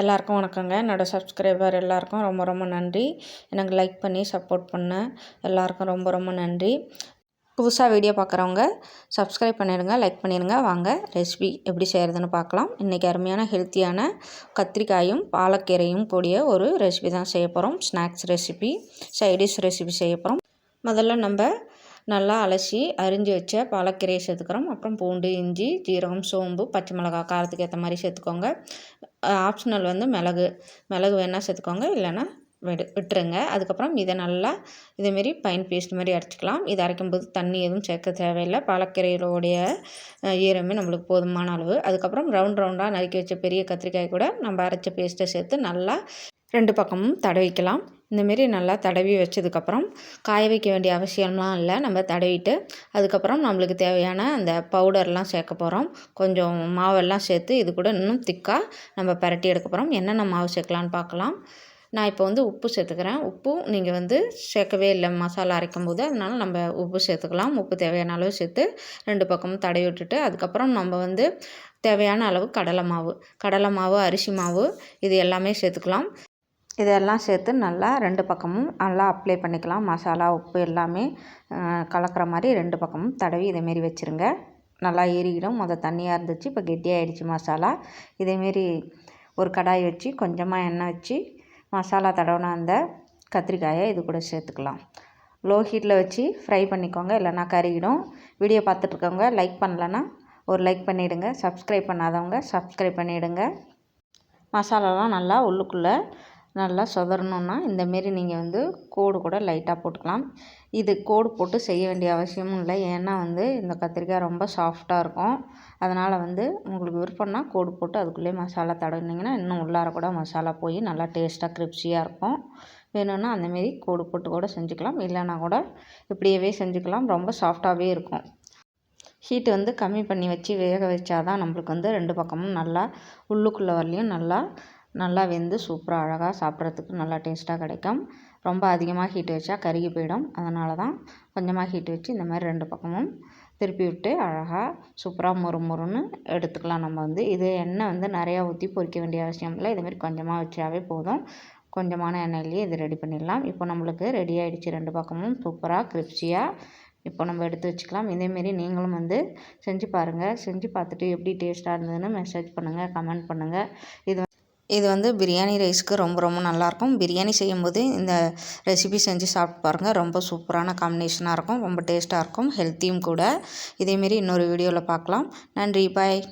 எல்லாருக்கும் வணக்கங்க. என்னோடய சப்ஸ்கிரைபர் எல்லாருக்கும் ரொம்ப ரொம்ப நன்றி. எனக்கு லைக் பண்ணி சப்போர்ட் பண்ண எல்லாருக்கும் ரொம்ப ரொம்ப நன்றி. புதுசாக வீடியோ பார்க்குறவங்க சப்ஸ்கிரைப் பண்ணிடுங்க லைக் பண்ணிடுங்க. வாங்க ரெசிபி எப்படி செய்கிறதுன்னு பார்க்கலாம் இன்றைக்கி அருமையான ஹெல்த்தியான கத்திரிக்காயும் பாலக்கீரையும் கூடிய ஒரு ரெசிபி தான் செய்ய போகிறோம் ஸ்நாக்ஸ் ரெசிபி சைடிஷ் ரெசிபி செய்ய போகிறோம் முதல்ல நம்ம நல்லா அலசி அரிஞ்சு வச்ச பாலக்கீரையை சேர்த்துக்கிறோம். அப்புறம் பூண்டு இஞ்சி ஜீரகம் சோம்பு பச்சை மிளகாய் காரத்துக்கு ஏற்ற மாதிரி சேர்த்துக்கோங்க. ஆப்ஷனல் வந்து மிளகு. மிளகு வேணால் சேர்த்துக்கோங்க இல்லைன்னா விடு விட்டுருங்க. அதுக்கப்புறம் இதை நல்லா இதேமாரி பைன் பேஸ்ட் மாதிரி அரைச்சிக்கலாம். இதை அரைக்கும்போது தண்ணி எதுவும் சேர்க்க தேவையில்லை. பாலக்கீரையோடைய ஈரமே நம்மளுக்கு போதுமான அளவு. அதுக்கப்புறம் ரவுண்ட் ரவுண்டாக நறுக்கி வச்ச பெரிய கத்திரிக்காய் கூட நம்ம அரைச்ச பேஸ்ட்டை சேர்த்து நல்லா ரெண்டு பக்கமும் தடவிக்கலாம் இந்தமாரி நல்லா தடவி வச்சதுக்கப்புறம் காய வைக்க வேண்டிய அவசியம்லாம் இல்லை. நம்ம தடவிட்டு அதுக்கப்புறம் நம்மளுக்கு தேவையான அந்த பவுடர்லாம் சேர்க்க போகிறோம் கொஞ்சம் மாவெல்லாம் சேர்த்து இது கூட இன்னும் திக்காக நம்ம பரட்டி எடுக்க போகிறோம் என்னென்ன மாவு சேர்க்கலான்னு பார்க்கலாம் நான் இப்போ வந்து உப்பு சேர்த்துக்கிறேன். உப்பும் நீங்கள் வந்து சேர்க்கவே இல்லை. மசாலா அரைக்கும் போது அதனால் நம்ம உப்பு சேர்த்துக்கலாம். உப்பு தேவையான அளவு சேர்த்து ரெண்டு பக்கமும் தடவி விட்டுட்டு அதுக்கப்புறம் நம்ம வந்து தேவையான அளவு கடலை மாவு கடலை மாவு அரிசி மாவு இது எல்லாமே சேர்த்துக்கலாம். இதெல்லாம் சேர்த்து நல்லா ரெண்டு பக்கமும் நல்லா அப்ளை பண்ணிக்கலாம். மசாலா உப்பு எல்லாமே கலக்கிற மாதிரி ரெண்டு பக்கமும் தடவி இதேமாரி வச்சுருங்க. நல்லா ஏறிக்கிடும் மொதல் தண்ணியாக இருந்துச்சு. இப்போ கெட்டியாகிடுச்சு மசாலா. இதேமாரி ஒரு கடாய் வச்சு கொஞ்சமாக எண்ணெய் வச்சு மசாலா தடவின அந்த கத்திரிக்காயை இது கூட சேர்த்துக்கலாம். லோ ஹீட்டில் வச்சு ஃப்ரை பண்ணிக்கோங்க. இல்லைனா கறிக்கிடும் வீடியோ பார்த்துட்ருக்கவங்க லைக் பண்ணலன்னா ஒரு லைக் பண்ணிவிடுங்க சப்ஸ்கிரைப் பண்ணாதவங்க சப்ஸ்கிரைப் பண்ணிவிடுங்க மசாலாலாம் நல்லா உள்ளுக்குள்ளே நல்லா சொதறணுன்னா இந்தமாரி நீங்கள் வந்து கோடு கூட லைட்டாக போட்டுக்கலாம். இது கோடு போட்டு செய்ய வேண்டிய அவசியமும் இல்லை. ஏன்னா வந்து இந்த கத்திரிக்காய் ரொம்ப சாஃப்டாக இருக்கும். அதனால் வந்து உங்களுக்கு விருப்பம்னா கோடு போட்டு அதுக்குள்ளேயே மசாலா தடவினீங்கன்னா இன்னும் உள்ளார கூட மசாலா போய் நல்லா டேஸ்ட்டாக கிரிப்ஸியாக இருக்கும். வேணும்னா அந்தமாரி கோடு போட்டு கூட செஞ்சுக்கலாம். இல்லைன்னா கூட இப்படியவே செஞ்சுக்கலாம். ரொம்ப சாஃப்டாகவே இருக்கும். ஹீட்டு வந்து கம்மி பண்ணி வச்சு வேக வச்சா தான் நம்மளுக்கு வந்து ரெண்டு பக்கமும் நல்லா உள்ளுக்குள்ளே வரலையும் நல்லா நல்லா வெந்து சூப்பராக அழகாக சாப்பிட்றதுக்கு நல்லா டேஸ்ட்டாக கிடைக்கும். ரொம்ப அதிகமாக ஹீட் வச்சா கருகி போயிடும். அதனால தான் கொஞ்சமாக ஹீட் வச்சு இந்த மாதிரி ரெண்டு பக்கமும் திருப்பி விட்டு அழகாக சூப்பராக மொறு மொறுன்னு எடுத்துக்கலாம். நம்ம வந்து இது எண்ணெய் வந்து நிறையா ஊற்றி பொரிக்க வேண்டிய அவசியம் இல்லை. இதுமாரி கொஞ்சமாக வச்சாவே போதும். கொஞ்சமான எண்ணெயிலேயே இது ரெடி பண்ணிடலாம். இப்போ நம்மளுக்கு ரெடி ஆகிடுச்சு ரெண்டு பக்கமும் சூப்பராக கிரிப்ஸியாக இப்போ நம்ம எடுத்து வச்சுக்கலாம். இதேமாரி நீங்களும் வந்து செஞ்சு பாருங்கள் செஞ்சு பார்த்துட்டு எப்படி டேஸ்ட்டாக இருந்ததுன்னு மெசேஜ் பண்ணுங்கள் கமெண்ட் பண்ணுங்கள் இது இது வந்து பிரியாணி ரைஸ்க்கு ரொம்ப ரொம்ப நல்லாயிருக்கும். பிரியாணி செய்யும்போது இந்த ரெசிபி செஞ்சு சாப்பிட்டு பாருங்கள் ரொம்ப சூப்பரான காம்பினேஷனாக இருக்கும். ரொம்ப டேஸ்ட்டாக இருக்கும். ஹெல்த்தியும் கூட. இதேமாரி இன்னொரு வீடியோவில் பார்க்கலாம். நன்றி. பாய்